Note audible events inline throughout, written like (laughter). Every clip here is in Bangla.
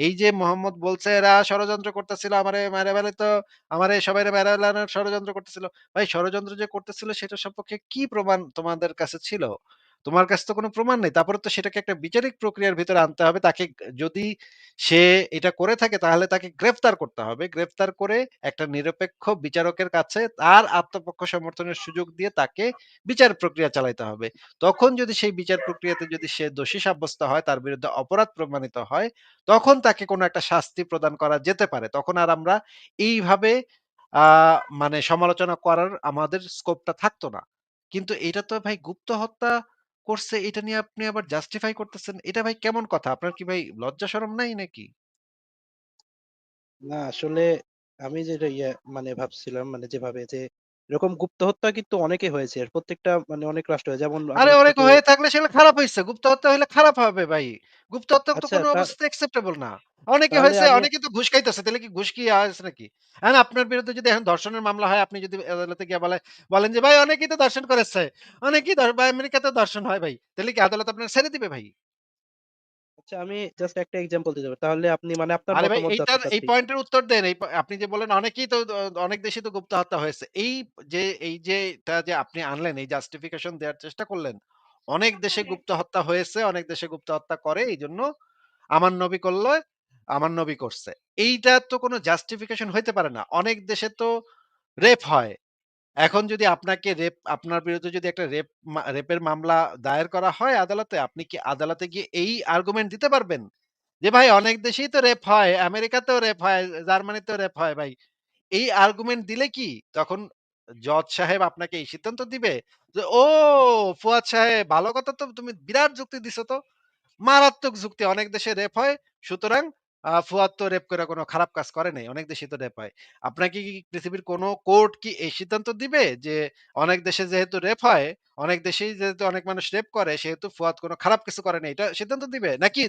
এই যে মোহাম্মদ বলছে, এরা ষড়যন্ত্র করতেছিল, আমারে মেরে তো, আমারে সবাই মেরে বেলানোর ষড়যন্ত্র করতেছিল। ভাই, ষড়যন্ত্র যে করতেছিল, সেটা সম্পর্কে কি প্রমাণ তোমাদের কাছে ছিল? তোমার কাছে তো কোনো প্রমাণ নেই। তারপরে তো সেটাকে একটা বিচারিক প্রক্রিয়ার ভিতরে আনতে হবে। তাকে যদি সে এটা করে থাকে তাহলে তাকে গ্রেফতার করতে হবে। গ্রেফতার করে একটা নিরপেক্ষ বিচারকের কাছে তার আত্মপক্ষ সমর্থনের সুযোগ দিয়ে তাকে বিচার প্রক্রিয়া চালাইতে হবে। তখন যদি সেই বিচার প্রক্রিয়াতে যদি সে দোষী সাব্যস্ত হয়, তার বিরুদ্ধে অপরাধ প্রমাণিত হয়, তখন তাকে কোনো একটা শাস্তি প্রদান করা যেতে পারে। তখন আর আমরা এইভাবে মানে সমালোচনা করার আমাদের স্কোপটা থাকতো না। কিন্তু এটা তো ভাই গুপ্ত হত্যা করছে, এটা নিয়ে আপনি আবার জাস্টিফাই করতেছেন। এটা ভাই কেমন কথা? আপনার কি ভাই লজ্জা শরম নাই নাকি? না, আসলে আমি যেটা ইয়ে মানে ভাবছিলাম মানে যেভাবে যে এরকম গুপ্ত হত্যা কিন্তু অনেকে হয়েছে। প্রত্যেকটা মানে অনেক রাষ্ট্র যেমন আরে অনেক হয়ে থাকলে সেগুলো খারাপ হইছে। গুপ্ত হত্যা হইলে খারাপ হবে ভাই। গুপ্ত হত্যা তো আচ্ছা কোনো তা অবস্থাতে অ্যাকসেপ্টেবল না। অনেকে হয়েছে, অনেকে তো ঘুষ খাইতেছে। তাহলে কি ঘুষ কি আছে নাকি? এখন আপনার বিরুদ্ধে যদি এখন ধর্ষণের মামলা হয়, আপনি যদি আদালতে গিয়ে বলে বলেন যে, "ভাই অনেকেই তো ধর্ষণ করেছে। অনেকেই আমেরিকাতেও ধর্ষণ হয় ভাই।" তাহলে কি আদালত আপনার ছেড়ে দিবে ভাই? আচ্ছা আমি জাস্ট একটা এক্সাম্পল দিতে পারি। তাহলে আপনি মানে আপনার আরে ভাই মতামত জানতে এইটার এই পয়েন্টের উত্তর দেন। এই আপনি যে বললেন অনেকেই তো অনেক দেশেই তো গুপ্ত হত্যা হয়েছে। এই যে এই যে এটা যে আপনি আনলেন, এই জাস্টিফিকেশন দেওয়ার চেষ্টা করলেন। অনেক দেশে গুপ্ত হত্যা হয়েছে, অনেক দেশে গুপ্ত হত্যা করে। এইজন্য আমার নবী করলে, আমার নবী করছে। এইটা তো কোনো জাস্টিফিকেশন হইতে পারে না। অনেক দেশে তো রেপ হয়। এখন যদি আপনাকে রেপ আপনার বিরুদ্ধে যদি একটা রেপ রেপের মামলা দায়ের করা হয় আদালতে, আপনি কি আদালতে গিয়ে এই আর্গুমেন্ট দিতে পারবেন? যে ভাই অনেক দেশেই তো রেপ হয়, আমেরিকাতেও রেপ হয়, জার্মানিতেও রেপ হয় ভাই। এই আর্গুমেন্ট দিলে কি তখন জজ সাহেব আপনাকে এই সিদ্ধান্ত দিবে? যে, "ও ফুয়াদ সাহেব ভালো কথা তো তুমি বিরাট যুক্তি দিছো তো।" মারাত্মক যুক্তি। অনেক দেশে রেপ হয়। সুতরাং ফুয়াদ তো রেপ কইরা কোন খারাপ কাজ করে নাই। অনেক দেশেই তো রেপ হয়। আপনাকে কি পৃথিবীর কোন কোর্ট কি এই সিদ্ধান্ত দিবে যে অনেক দেশে যেহেতু রেপ হয়, অনেক দেশেই যেহেতু অনেক মানুষ রেপ করে সেহেতু ফুয়াদ কোন খারাপ কিছু করে নাই। এটা সিদ্ধান্ত দিবে? নাকি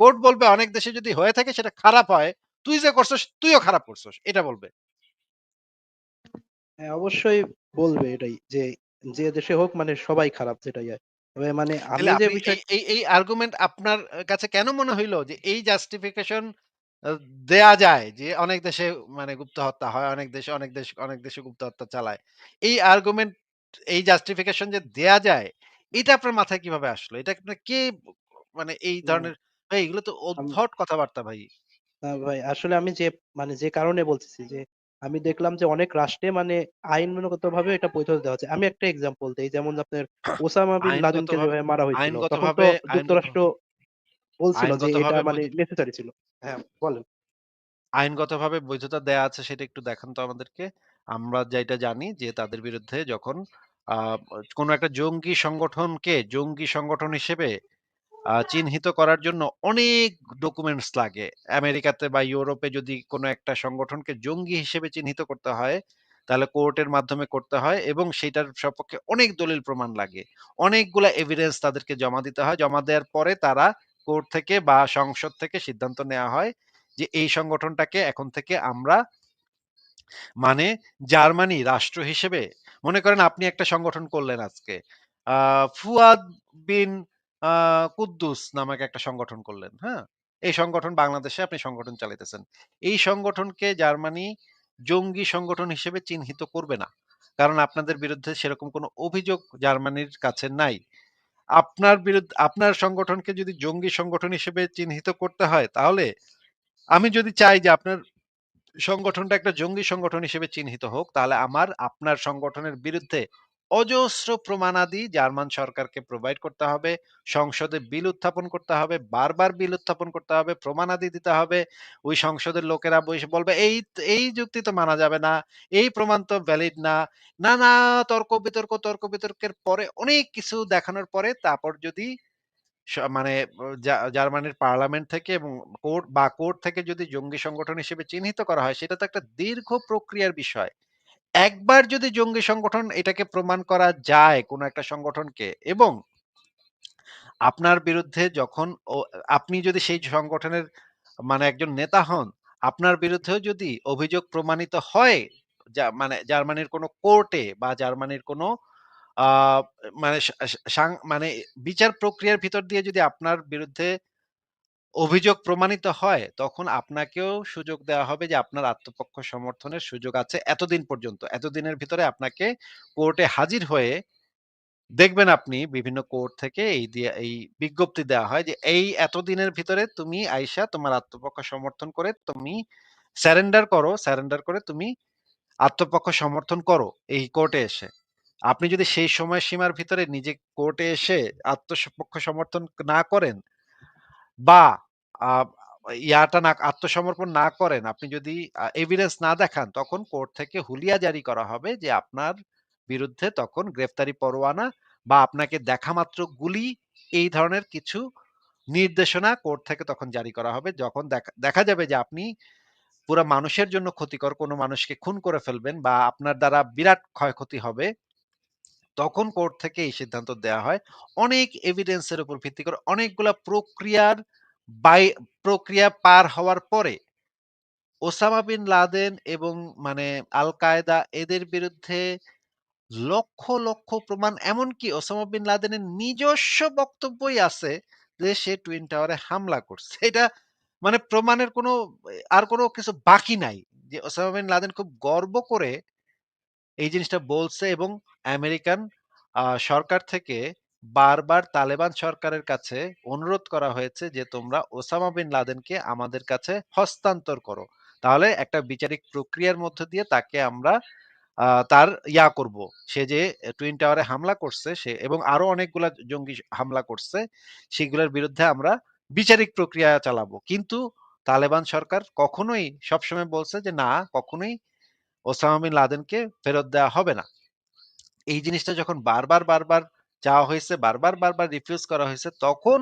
কোর্ট বলবে অনেক দেশে যদি হয়ে থাকে সেটা খারাপ হয়, তুই যে করছস তুইও খারাপ করছস। এটা বলবে। হ্যাঁ, অবশ্যই বলবে এটাই যে, যে দেশে হোক মানে সবাই খারাপ যেটা। তবে মানে আমি যে এই এই আর্গুমেন্ট আপনার কাছে কেন মনে হইল যে এই জাস্টিফিকেশন দেয়া যায় যে অনেক দেশে মানে গুপ্ত হত্যা হয়, অনেক দেশে অনেক দেশ অনেক দেশে গুপ্ত হত্যা চালায়। এই আর্গুমেন্ট এই জাস্টিফিকেশন যে দেয়া যায়, এটা আপনার মাথায় কীভাবে আসলো? এটা আপনার কে মানে এই ধরনের ভাই এগুলো তো উদ্ভট কথাবার্তা ভাই। ভাই আসলে আমি যে মানে যে কারণে বলতেছি যে আমি দেখলাম যে অনেক রাষ্ট্রে মানে আইনগত ভাবে এটা বৈধ দেওয়া হচ্ছে। আমি একটা এক্সাম্পল দেই যেমন আপনার ওসামা বিন লাদেনকে যেভাবে মারা হয়েছিল তখন তো যুক্তরাষ্ট্র বলছিল যে এটা আইনগতভাবে মানে বৈধ নেসেসারি ছিল। হ্যাঁ, বলেন। আইনগতভাবে বৈধতা দেয়া আছে সেটা একটু দেখান তো আমাদেরকে। আমরা যেটা জানি যে তাদের বিরুদ্ধে যখন আ কোন একটা জঙ্গি সংগঠনকে জঙ্গি সংগঠন হিসেবে আ চিহ্নিত করার জন্য অনেক ডকুমেন্টস লাগে। আমেরিকাতে বা ইউরোপে যদি কোনো একটা সংগঠনকে জঙ্গি হিসেবে চিহ্নিত করতে হয়, তাহলে কোর্টের মাধ্যমে করতে হয় এবং সেটার সপক্ষে অনেক দলিল প্রমাণ লাগে। অনেকগুলা এভিডেন্স তাদেরকে জমা দিতে হয়। জমা দেওয়ার পরে তারা কোর্ট থেকে বা সংসদ থেকে সিদ্ধান্ত নেওয়া হয় যে এই সংগঠনটাকে এখন থেকে আমরা মানে জার্মানি রাষ্ট্র হিসেবে মনে করেন আপনি একটা সংগঠন করলেন আজকে। ফুয়াদ বিন কুদ্দুস নামক একটা সংগঠন করলেন, হ্যাঁ? এই সংগঠন বাংলাদেশে আপনি সংগঠন চালাইতেছেন। এই সংগঠনকে জার্মানি জঙ্গি সংগঠন হিসেবে চিহ্নিত করবে না। কারণ আপনাদের বিরুদ্ধে সেরকম কোনো অভিযোগ জার্মানির কাছে নাই। আপনার বিরুদ্ধে আপনার সংগঠনকে যদি জঙ্গি সংগঠন হিসেবে চিহ্নিত করতে হয়, তাহলে আমি যদি চাই যে আপনার সংগঠনটা একটা জঙ্গি সংগঠন হিসেবে চিহ্নিত হোক, তাহলে আমার আপনার সংগঠনের বিরুদ্ধে অজস্র প্রমাণাদি জার্মান সরকারকে প্রোভাইড করতে হবে। সংসদে বিল উত্থাপন করতে হবে। বারবার বিল উত্থাপন করতে হবে। প্রমাণাদি দিতে হবে। ওই সংসদের লোকেরা বইসে বলবে, "এই এই যুক্তি তো মানা যাবে না। এই প্রমাণ তো ভ্যালিড না।" নানা তর্ক-বিতর্ক, তর্ক-বিতর্কের পরে অনেক কিছু দেখানোর পরে তারপর যদি মানে জার্মানির পার্লামেন্ট থেকে এবং কোর্ট বা কোর্ট থেকে যদি জঙ্গি সংগঠন হিসেবে চিহ্নিত করা হয়, সেটা তো একটা দীর্ঘ প্রক্রিয়ার বিষয়। একবার যদি জঙ্গি সংগঠন এটাকে প্রমাণ করা যায় কোন একটা সংগঠনকে এবং আপনার বিরুদ্ধে যখন আপনি যদি সেই সংগঠনের মানে একজন নেতা হন, আপনার বিরুদ্ধেও যদি অভিযোগ প্রমাণিত হয়, যা মানে জার্মানির কোনো কোর্টে বা জার্মানির কোনো মানে মানে বিচার প্রক্রিয়ার ভিতর দিয়ে যদি আপনার বিরুদ্ধে অভিযোগ প্রমাণিত হয়, তখন আপনাকেও সুযোগ দেওয়া হবে যে আপনার আত্মপক্ষ সমর্থনের সুযোগ আছে এতদিন পর্যন্ত। এতদিনের ভিতরে আপনাকে কোর্টে হাজির হয়ে দেখবেন আপনি বিভিন্ন কোর্ট থেকে এই দিয়া, এই বিজ্ঞপ্তি দেওয়া হয় যে এই এতদিনের ভিতরে তুমি আইসা তোমার আত্মপক্ষ সমর্থন করে তুমি স্যারেন্ডার করো। স্যারেন্ডার করে তুমি আত্মপক্ষ সমর্থন করো এই কোর্টে এসে। আপনি যদি সেই সময়সীমার ভিতরে নিজে কোর্টে এসে আত্মপক্ষ সমর্থন না করেন বা ইয়াটা না আত্মসমর্পণ না করেন, আপনি যদি এভিডেন্স না দেখান তখন কোর্ট থেকে হুলিয়া জারি করা হবে যে আপনার বিরুদ্ধে তখন গ্রেফতারি পরোয়ানা বা আপনাকে দেখামাত্র গুলি এই ধরনের কিছু নির্দেশনা কোর্ট থেকে তখন জারি করা হবে। যখন দেখা দেখা যাবে যে আপনি পুরা মানুষের জন্য ক্ষতিকর কোনো মানুষকে খুন করে ফেলবেন বা আপনার দ্বারা বিরাট ক্ষয়ক্ষতি হবে। তখন কোর্ট থেকে এই সিদ্ধান্ত দেয়া হয়। অনেক এভিডেন্সের উপর ভিত্তি করে অনেকগুলা প্রক্রিয়ার বাই প্রক্রিয়া পার হওয়ার পরে ওসামা বিন লাদেন এবং মানে আল কায়দা এদের বিরুদ্ধে লক্ষ, লক্ষ প্রমাণ এমনকি ওসামা বিন লাদেনের নিজস্ব বক্তব্যই আছে যে সে টুইন টাওয়ারে হামলা করছে। এটা মানে প্রমাণের কোনো আর কোনো কিছু বাকি নাই। যে ওসামা বিন লাদেন খুব গর্ব করে এই জিনিসটা বলছে এবং আমেরিকান সরকার থেকে বারবার তালেবান সরকারের কাছে অনুরোধ করা হয়েছে যে, "তোমরা ওসামা বিন লাদেনকে আমাদের কাছে হস্তান্তর করো। তাহলে একটা বিচারিক প্রক্রিয়ার মধ্য দিয়ে তাকে আমরা তার ইয়া করব। সে যে টুইন টাওয়ারে হামলা করছে সে এবং আরও অনেকগুলা জঙ্গি হামলা করছে, সেগুলোর বিরুদ্ধে আমরা বিচারিক প্রক্রিয়া চালাবো।" কিন্তু তালেবান সরকার কখনোই সবসময় বলছে যে, "না, কখনোই ওসামা বিন লাদেনকে ফেরত দেওয়া হবে না। এই জিনিসটা যখন বারবার, বারবার চাওয়া হয়েছে, বারবার, বারবার রিফিউজ করা হয়েছে, তখন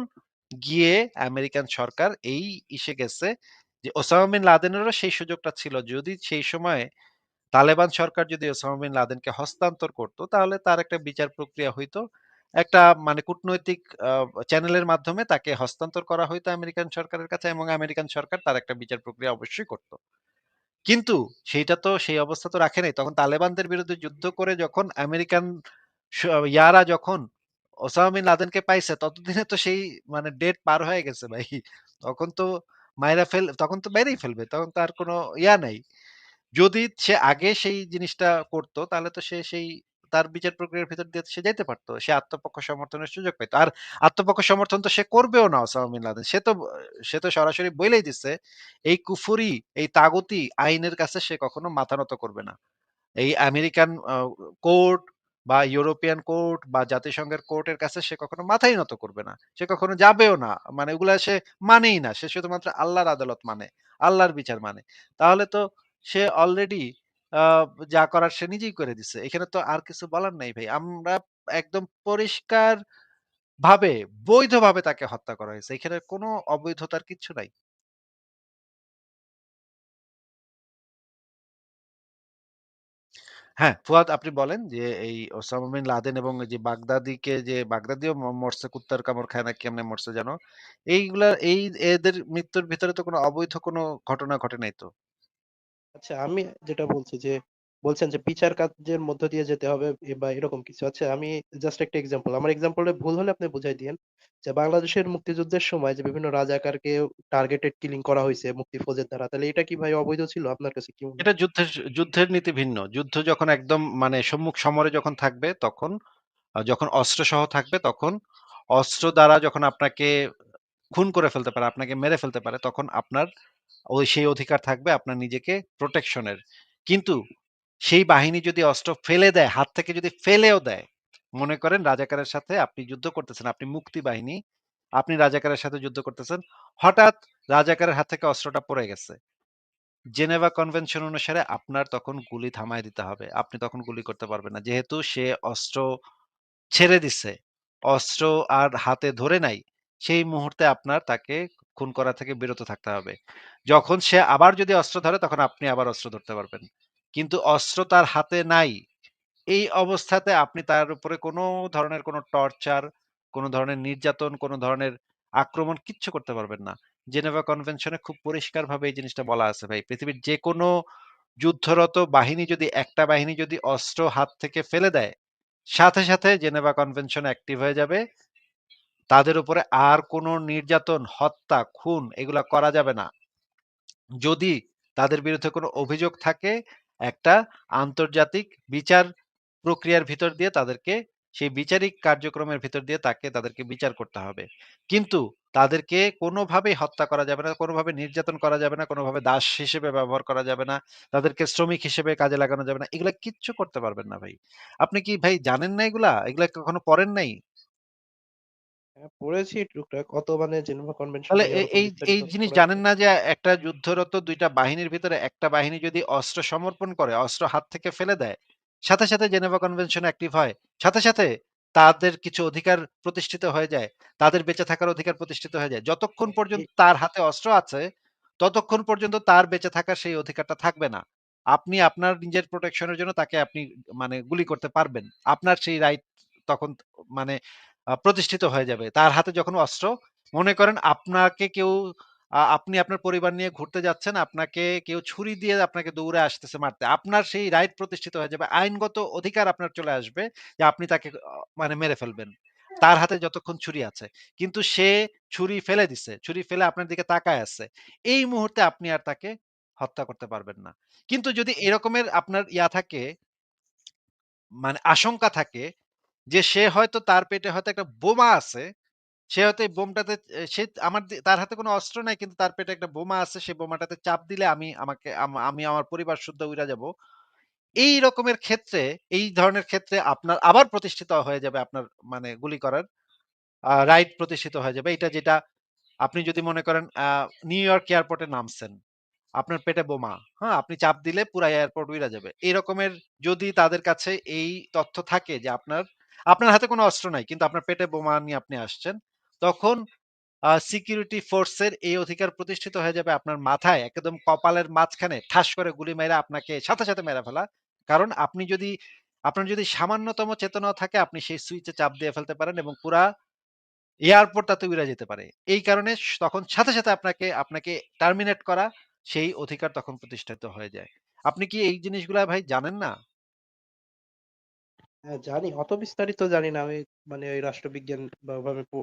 গিয়ে আমেরিকান সরকার এই ইসে গেছে যে ওসামা বিন লাদেনেরও সেই সুযোগটা ছিল। যদি সেই সময়ে তালেবান সরকার যদি ওসামা বিন লাদেনকে হস্তান্তর করত, তাহলে তার একটা বিচার প্রক্রিয়া হইতো। একটা মানে কূটনৈতিক চ্যানেলের মাধ্যমে তাকে হস্তান্তর করা হইতো আমেরিকান সরকারের কাছে এবং আমেরিকান সরকার তার একটা বিচার প্রক্রিয়া অবশ্যই করত। কিন্তু সেইটা তো সেই অবস্থা তো রাখে নাই। তখন তালেবানদের বিরুদ্ধে যুদ্ধ করে যখন আমেরিকান ইয়ারা যখন ওসামা বিন লাদেনকে পাইছে ততদিনে তো সেই মানে ডেট পার হয়ে গেছে ভাই। তখন তো মাইরা ফেল তখন তো মেরেই ফেলবে। তখন তো আর কোনো ইয়া নাই। যদি সে আগে সেই জিনিসটা করতো তাহলে তো সে সেই তার বিচার প্রক্রিয়ার ভিতর দিয়ে সে যেতে পারতো সে আত্মপক্ষ সমর্থনের সুযোগ পেত আর আত্মপক্ষ সমর্থন তো সে করবেও না ওসামা বিন লাদেন। সে তো সে তো সরাসরি বলেই দিছে, এই কুফুরি এই তাগতি আইনের কাছে সে কখনো মাথা নত করবে না। এই আমেরিকান কোর্ট বা ইউরোপিয়ান কোর্ট বা জাতিসংঘের কোর্টের কাছে সে কখনো মাথাই নত করবে না। সে কখনো যাবেও না। মানে ওগুলা সে মানেই না। সে শুধুমাত্র আল্লাহর আদালত মানে, আল্লাহর বিচার মানে। তাহলে তো সে অলরেডি যা করার সে নিজেই করে দিছে। এখানে তো আর কিছু বলার নাই ভাই। আমরা একদম পরিষ্কার ভাবে বৈধভাবে তাকে হত্যা করা হয়েছে। এখানে কোনো অবৈধতার কিছু নাই। হ্যাঁ, ফুয়াদ আপনি বলেন যে এই ওসামা বিন লাদেন এবং যে বাগদাদিকে যে বাগদাদিও ম মরছে কুত্তার কামড় খায় না কেমনে মরছে যেন? এইগুলা এই এদের মৃত্যুর ভিতরে তো কোনো অবৈধ কোনো ঘটনা ঘটে নাই তো। আচ্ছা আমি যেটা বলছি যে, বলছেন যে বিচার কাজের মধ্য দিয়ে যেতে হবে বা এরকম কিছু। আচ্ছা আমি জাস্ট একটা এক্সাম্পল। আমার এক্সাম্পলটা ভুল হলে আপনি বুঝাই দিয়েন। যে বাংলাদেশের মুক্তিযুদ্ধের সময় যে বিভিন্ন রাজাকারকে টার্গেটেড কিলিং করা হয়েছে মুক্তি মুক্তিফৌজের দ্বারা। তাহলে এটা কি ভাই অবৈধ ছিল? আপনার কাছে কি এটা যুদ্ধের যুদ্ধের নীতি ভিন্ন। যুদ্ধ যখন একদম মানে সম্মুখ সমরে যখন থাকবে তখন যখন অস্ত্রসহ থাকবে তখন অস্ত্র দ্বারা যখন আপনাকে খুন করে ফেলতে পারে, আপনাকে মেরে ফেলতে পারে তখন আপনার ওই সেই অধিকার থাকবে আপনার নিজেকে প্রোটেকশন এর। কিন্তু সেই বাহিনী যদি অস্ত্র ফেলে দেয়, হাত থেকে যদি ফেলেও দেয়, মনে করেন রাজাকারের সাথে আপনি যুদ্ধ করতেছেন, আপনি মুক্তি বাহিনী, আপনি রাজাকারের সাথে যুদ্ধ করতেছেন। হঠাৎ রাজাকারের হাত থেকে অস্ত্রটা পড়ে গেছে। জেনেভা কনভেনশন অনুসারে আপনার তখন গুলি থামায় দিতে হবে। আপনি তখন গুলি করতে পারবেন না। যেহেতু সে অস্ত্র ছেড়ে দিছে, অস্ত্র আর হাতে ধরে নাই, সেই মুহূর্তে আপনার তাকে খুন করা থেকে বিরত থাকতে হবে। যখন সে আবার যদি অস্ত্র ধরে তখন আপনি আবার অস্ত্র ধরতে পারবেন। কিন্তু অস্ত্র তার হাতে নাই। এই অবস্থাতে আপনি তার উপরে কোনো ধরনের কোনো টর্চার, কোনো ধরনের নির্যাতন, কোনো ধরনের আক্রমণ কিচ্ছু করতে পারবেন না। জেনেভা কনভেনশনে খুব পরিষ্কারভাবে এই জিনিসটা বলা আছে ভাই। পৃথিবীর যেকোনো যুদ্ধরত বাহিনী যদি একটা বাহিনী যদি অস্ত্র হাত থেকে ফেলে দেয়, সাথে, সাথে জেনেভা কনভেনশন অ্যাক্টিভ হয়ে যাবে। তাদের উপরে আর কোনো নির্যাতন, হত্যা, খুন এগুলা করা যাবে না। যদি তাদের বিরুদ্ধে কোনো অভিযোগ থাকে, একটা আন্তর্জাতিক বিচার প্রক্রিয়ার ভিতর দিয়ে তাদেরকে সেই বিচারিক কার্যক্রমের ভিতর দিয়ে তাকে তাদেরকে বিচার করতে হবে। কিন্তু তাদেরকে কোনোভাবেই হত্যা করা যাবে না, কোনোভাবে নির্যাতন করা যাবে না, কোনোভাবে দাস হিসেবে ব্যবহার করা যাবে না, তাদেরকে শ্রমিক হিসেবে কাজে লাগানো যাবে না। এগুলা কিচ্ছু করতে পারবেন না ভাই। আপনি কি ভাই জানেন না এগুলা? এগুলা কখনো পড়েন নাই? হ্যাঁ, পড়েছি টুকটাক। অত মানে জেনেভা কনভেনশন তাহলে নিয়ে এ ওরকম এই এই বিস্তারিত জিনিস পড়া জানেন হয়নি। না যে একটা যুদ্ধরত ২ টা বাহিনীর ভিতরে একটা বাহিনী যদি অস্ত্র সমর্পণ করে, অস্ত্র হাত থেকে ফেলে দেয়, সাথে, সাথে জেনেভা কনভেনশন অ্যাক্টিভ হয়। সাথে, সাথে তাদের কিছু অধিকার প্রতিষ্ঠিত হয়ে যায়। তাদের বেঁচে থাকার অধিকার প্রতিষ্ঠিত হয়ে যায়। যতক্ষণ হ্যাঁ, এ পর্যন্ত তার হাতে অস্ত্র আছে, ততক্ষণ পর্যন্ত তার বেঁচে থাকার সেই অধিকারটা থাকবে না। আপনি আপনার নিজের প্রোটেকশন এর জন্য তাকে আপনি মানে গুলি করতে পারবেন। আপনার সেই রাইট তখন মানে প্রতিষ্ঠিত হয়ে যাবে। তার হাতে যখন অস্ত্র মনে করেন আপনাকে কেউ আপনি আপনার পরিবার নিয়ে ঘুরতে যাচ্ছেন। আপনাকে কেউ ছুরি দিয়ে আপনাকে দৌড়ে আসতেছে মারতে। আপনার সেই রাইট প্রতিষ্ঠিত হয়ে যাবে। আইনগত অধিকার আপনার চলে আসবে যে আপনি তাকে মানে মেরে ফেলবেন। তার হাতে যতক্ষণ ছুরি আছে। কিন্তু সে ছুরি ফেলে দিছে। ছুরি ফেলে আপনার দিকে তাকায় আছে। এই মুহূর্তে আপনি আর তাকে হত্যা করতে পারবেন না। কিন্তু যদি এরকমের আপনার ইয়া থাকে, মানে আশঙ্কা থাকে যে সে হয়তো তার পেটে হয়তো একটা বোমা আছে সে হয়তো এই বোমটাতে সে আমার তার হাতে কোনো অস্ত্র নাই কিন্তু তার পেটে একটা বোমা আছে। সে বোমাটাতে চাপ দিলে আমি আমাকে আম আমি আমার পরিবার সুদ্ধ উইড়া যাব। এই রকমের ক্ষেত্রে, এই ধরনের ক্ষেত্রে আপনার আবার প্রতিষ্ঠিত হয়ে যাবে আপনার মানে গুলি করার রাইট প্রতিষ্ঠিত হয়ে যাবে। এটা যেটা আপনি যদি মনে করেন নিউ ইয়র্ক এয়ারপোর্টে নামছেন। আপনার পেটে বোমা। হ্যাঁ? আপনি চাপ দিলে পুরা এয়ারপোর্ট উইড়া যাবে। এই রকমের যদি তাদের কাছে এই তথ্য থাকে যে আপনার, আপনার হাতে কোনো অস্ত্র নাই কিন্তু আপনার পেটে বোমা নিয়ে আপনি আসছেন। তখন সিকিউরিটি ফোর্সের এই অধিকার প্রতিষ্ঠিত হয়ে যাবে আপনার মাথায় একদম কপালের মাঝখানে ঠাস করে গুলি মাইরা আপনাকে সাথে, সাথে মেরে ফেলা। কারণ আপনি যদি আপনার যদি সামান্যতম চেতনাও থাকে আপনি সেই সুইচে চাপ দিয়ে ফেলতে পারেন এবং পুরা এয়ারপোর্ট তাতে উইড়া যেতে পারে। এই কারণে তখন সাথে, সাথে আপনাকে আপনাকে টার্মিনেট করা সেই অধিকার তখন প্রতিষ্ঠিত হয়ে যায়। আপনি কি এই জিনিসগুলা ভাই জানেন না? হ্যাঁ, জানি। অত বিস্তারিত জানি না। আমি মানে ওই রাষ্ট্রবিজ্ঞান বা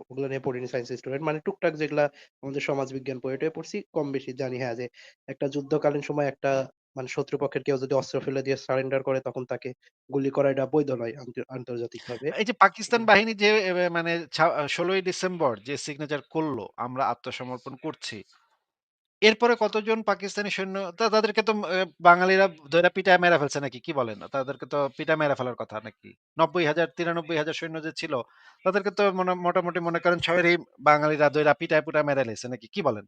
ওগুলো নিয়ে পড়িনি সায়েন্স স্টুডেন্ট। মানে টুকটাক যেগুলা আমাদের সমাজবিজ্ঞান বই-টয়ে পড়ছি কম বেশি জানি হ্যাঁ, যে একটা যুদ্ধকালীন সময় একটা মানে শত্রুপক্ষের কেউ যদি অস্ত্র ফেলে দিয়ে সারেন্ডার করে তখন তাকে গুলি করা এটা বৈধ নয় আন্ত আন্তর্জাতিকভাবে। এই যে পাকিস্তান বাহিনী যে মানে ১৬ই ডিসেম্বর যে সিগনেচার করল আমরা আত্মসমর্পণ করছি। এরপরে কতজন পাকিস্তানি সৈন্য তা তাদেরকে তো বাঙালিরা ধইরা পিটায় মেরা ফেলছে নাকি? কি বলেন? তাদেরকে তো পিটায় মেরা ফেলার কথা নাকি? ৯০,০০০ ৯৩,০০০ সৈন্য যে ছিল, তাদেরকে তো মনে মোটামুটি মনে করেন সবারই বাঙালিরা ধইরা পিটায়-পুটায় মেরা লাইছে নাকি? কি বলেন?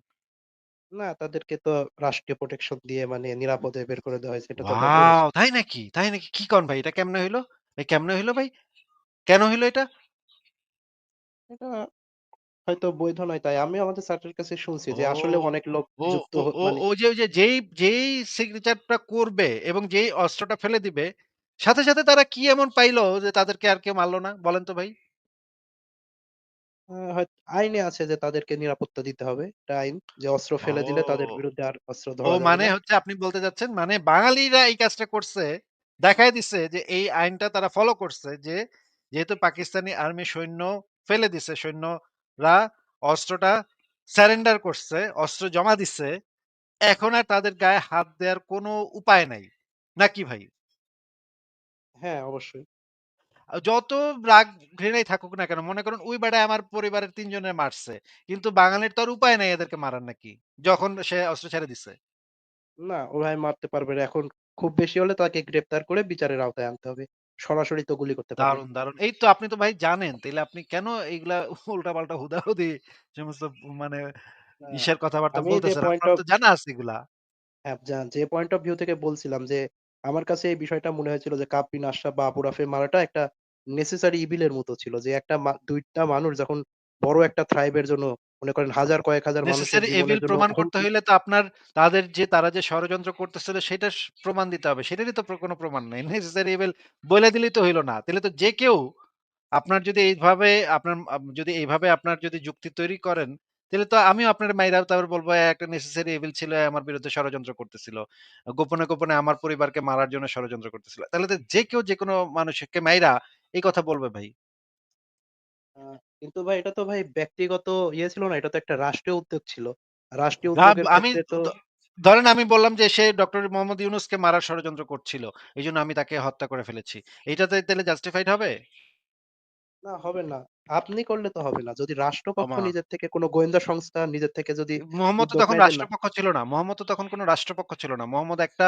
না তাদেরকে তো রাষ্ট্রীয় প্রোটেকশন দিয়ে মানে নিরাপদে বের করে দেওয়া হয়েছে। এটা তো আমরা পড়েছি। তাই নাকি? তাই নাকি? কি কন ভাই? এটা কেমনে হইল? ভাই কেমনে হইল ভাই? কেন হইল এটা? এটা হয়তো বৈধ নয় তাই আমি আমাদের স্যারের কাছে শুনছি যে আসলে অনেক লোক ও যুক্ত ও হ ও মানে ও যে ওই যে যেই যেই সিগনেচারটা করবে এবং যেই অস্ত্রটা ফেলে দিবে, সাথে, সাথে তারা কি এমন পাইলো যে তাদেরকে আর কেউ মারল না? বলেন তো ভাই? আইনে আছে যে তাদেরকে নিরাপত্তা দিতে হবে। এটা আইন যে অস্ত্র ফেলে দিলে তাদের বিরুদ্ধে আর অস্ত্র ও ধরা যাবে মানে না। হচ্ছে আপনি বলতে চাচ্ছেন মানে বাঙালিরা এই কাজটা করছে, দেখায় দিছে যে এই আইনটা তারা ফলো করছে যে যেহেতু পাকিস্তানি আর্মি সৈন্য ফেলে দিছে, সৈন্যরা অস্ত্রটা সারেন্ডার করছে, অস্ত্র জমা দিছে। এখন আর তাদের গায়ে হাত দেওয়ার কোনো উপায় নাই। নাকি ভাই? হ্যাঁ, অবশ্যই। যত রাগ ঘৃণাই থাকুক না কেন, মনে করেন ওই বেটায় আমার পরিবারের ৩ জনের মারছে। কিন্তু বাঙালির তো আর উপায় নাই এদেরকে মারার নাকি? যখন সে অস্ত্র ছেড়ে দিছে। না ওভাবে মারতে পারবে না। এখন খুব বেশি হলে তাকে গ্রেপ্তার করে বিচারের আওতায় আনতে হবে। সরাসরি তো গুলি করতে পারবে না। দারুণ, দারুণ। এই তো আপনি তো ভাই জানেন। তাইলে আপনি কেন এইগুলা (laughs) উল্টাপাল্টা হুদাহুদি সমস্ত মানে ইসের কথাবার্তা আমি যে বলতেছেন। পয়েন্ট আপনার অফ তো জানা আছে এগুলা। হ্যাঁ, যা যে পয়েন্ট অফ ভিউ থেকে বলছিলাম যে আমার কাছে এই বিষয়টা মনে হয়েছিল যে কাপ বিন আশরাফ বা আবু রাফের মারাটা একটা নেসেসারি ইভিল এর মতো ছিল। যে একটা মা ২ মানুষ যখন বড় একটা থ্রাইব এর জন্য মনে করেন হাজার কয়েক হাজার নেসেসারি এভিল প্রমাণ করতে হইলে তো আপনার তাদের যে তারা যে ষড়যন্ত্র করতেছিল সেটার স প্রমাণ দিতে হবে। সেটারই তো কোন প্রমাণ নাই। নেসেসারি এভিল বইলা দিলেই তো হইল না। তাইলে তো যে কেউ আপনার যদি এইভাবে আপনার যদি এইভাবে আপনার যদি যুক্তি তৈরি করেন, তাইলে তো আমিও আপনার মাইরা তারপর বলব "এ একটা নেসেসারি এভিল ছিল, আমার বিরুদ্ধে ষড়যন্ত্র করতেছিল। গোপনে, গোপনে আমার পরিবারকে মারার জন্য ষড়যন্ত্র করতেছিল।" তাহলে তো যে কেউ যেকোনো মানুষকে মাইরা এই কথা বলবে ভাই। কিন্তু ভাই এটা তো ভাই ব্যক্তিগত ইয়ে ছিল না। এটা তো একটা রাষ্ট্রীয় উদ্যোগ ছিল। রাষ্ট্রীয় ভাব উদ্যোগের আমি ক্ষেত্রে তো দ ধরেন আমি বললাম যে সে ডক্টর মোহাম্মদ ইউনুসকে মারার ষড়যন্ত্র করছিল। এজন্য আমি তাকে হত্যা করে ফেলেছি। এইটাতে তাইলে জাস্টিফাইড হবে? না হবে না। আপনি করলে তো হবে না। যদি রাষ্ট্রপক্ষ ওমা! নিজের থেকে কোন গোয়েন্দা সংস্থা নিজের থেকে যদি মোহাম্মদ তো উদ্যোগ তখন নেয় যে না রাষ্ট্রপক্ষ ছিল না। মোহাম্মদ তো তখন কোন রাষ্ট্রপক্ষ ছিল না। মোহাম্মদ একটা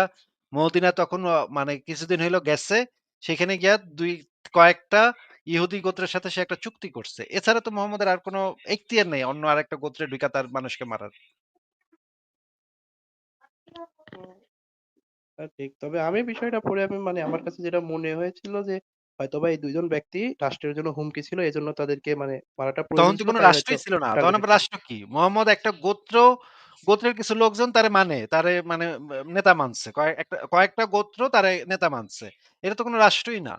মদিনা তখন মানে কিছুদিন হইল গেছে। সেখানে গিয়া দুই কয়েকটা ইহুদি গোত্রের সাথে সে একটা চুক্তি করছে। এছাড়া তো মোহাম্মদের আর কোন এখতিয়ার নেই অন্য আরেকটা গোত্রে ঢুইকা তার মানুষকে মারার। ঠিক। তবে আমি বিষয়টা পড়ে আমি মানে আমার কাছে যেটা মনে হয়েছিল যে হয়তোবা এই ২ জন ব্যক্তি রাষ্ট্রের জন্য হুমকি ছিল। এজন্য তাদেরকে মানে মারাটা তখন তো কোন রাষ্ট্রই ছিল না। তখন আবার রাষ্ট্র কি? মোহাম্মদ একটা গোত্র, গোত্রের কিছু লোকজন তারে মানে, তারে মানে নেতা মানছে। কয়েক একটা কয়েকটা গোত্র তারে নেতা মানছে। এটা তো কোনো রাষ্ট্রই না।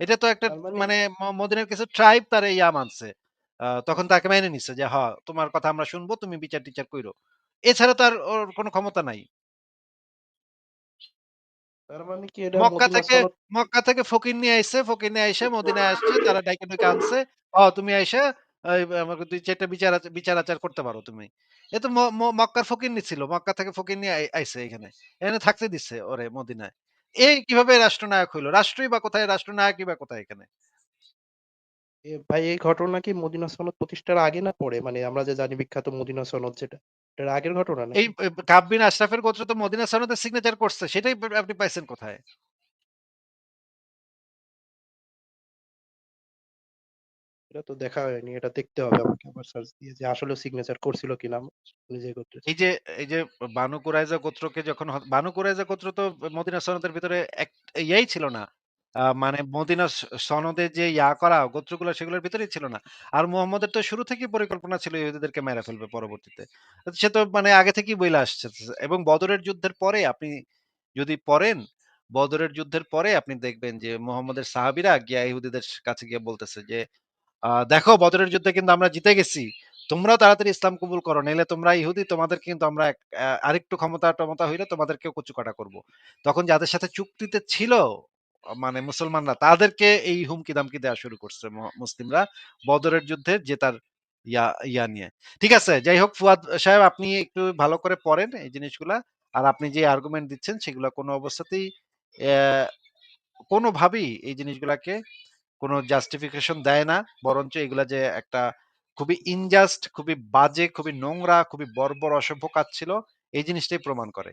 এটা তো একটা তার মানে মানে মদিনার কিছু ট্রাইব তারে ইয়া মানছে। আ তখন তাকে মেনে নিছে যে, "হ, তোমার কথা আমরা শুনব। তুমি বিচার-টিচার কইরো।" এছাড়া তো আর ওর কোন ক্ষমতা নাই। তার মানে কি এটা মক্কা মদিনা থেকে সনদ মক্কা থেকে ফকির নিয়ে আইছে। ফকির নিয়ে আইসা মদিনায় আসছে। তারা ডাইকা ডুইকা আনছে। "অ তুমি আইসা এই আমাকে ২-৪ টা বিচার আচ বিচার-আচার করতে পারো তুমি।" এ তো ম ম মক্কার ফকিরনি ছিল। মক্কা থেকে ফকির নিয়ে আই আইছে এখানে। এখানে থাকতে দিছে ওরে মদিনায়। এই কীভাবে রাষ্ট্রনায়ক হইল? রাষ্ট্রই বা কোথায়? রাষ্ট্রনায়কই বা কোথায় এখানে? এ ভাই এই ঘটনা কি মদিনা সনদ প্রতিষ্ঠার আগে না পরে? মানে আমরা যে জানি বিখ্যাত মদিনা সনদ যেটা। এটার আগের ঘটনা না এই কাববিন কাব বিন আশরাফের গোত্র তো মদিনা সনদের সিগনেচার করছে। সেটাই আপনি পাইছেন কোথায়? এটা তো দেখা হয়নি। এটা দেখতে হবে আমাকে আবার সার্চ দিয়ে যে আসলেও সিগনেচার করছিল কিনা নিজের গোত্রের। এই যে এই যে বানু কুরাইজা গোত্রকে যখন বানু কুরাইজা গোত্র তো মদিনা সনদের ভিতরে এক ইয়াই ছিল না। মানে মদিনা সনদে যে ইয়া করা গোত্রগুলা সেগুলোর ভিতরেই ছিল না। আর মুহাম্মদের তো শুরু থেকেই পরিকল্পনা ছিল ইহুদিদেরকে মেরে ফেলবে পরবর্তীতে। সে তো মানে আগে থেকেই বইলা আসছে এবং বদরের যুদ্ধের পরে আপনি যদি পড়েন, বদরের যুদ্ধের পরে আপনি দেখবেন যে মুহাম্মদের সাহাবিরা গিয়া ইহুদিদের কাছে গিয়ে বলতেছে যে দেখো, বদরের যুদ্ধে কিন্তু আমরা জিতে গেছি। তোমরাও তাড়াতাড়ি ইসলাম কবুল করো। নাইলে তোমরা ইহুদি তোমাদেরকে কিন্তু আমরা আরেকটু ক্ষমতা-টমতা হইলে তোমাদেরকেও কচুকাটা করব। তখন যাদের সাথে চুক্তিতে ছিল মানে মুসলমানরা, তাদেরকে এই হুমকি-দামকি দেয়া শুরু করছে মুসলিমরা বদরের যুদ্ধে জেতার ইয়া ইয়া নিয়ে। ঠিক আছে? যাই হোক, ফুয়াদ সাহেব, আপনি একটু ভালো করে পড়েন এই জিনিসগুলা। আর আপনি যে আর্গুমেন্ট দিচ্ছেন, সেগুলা কোনো অবস্থাতেই কোনভাবেই এই জিনিসগুলাকে কোন জাস্টিফিকেশন দেয় না। বরঞ্চ এগুলা যে একটা খুবই ইনজাস্ট, খুবই বাজে, খুবই নোংরা, খুবই বর্বর, অসভ্য কাজ ছিল, এই জিনিসটাই প্রমাণ করে।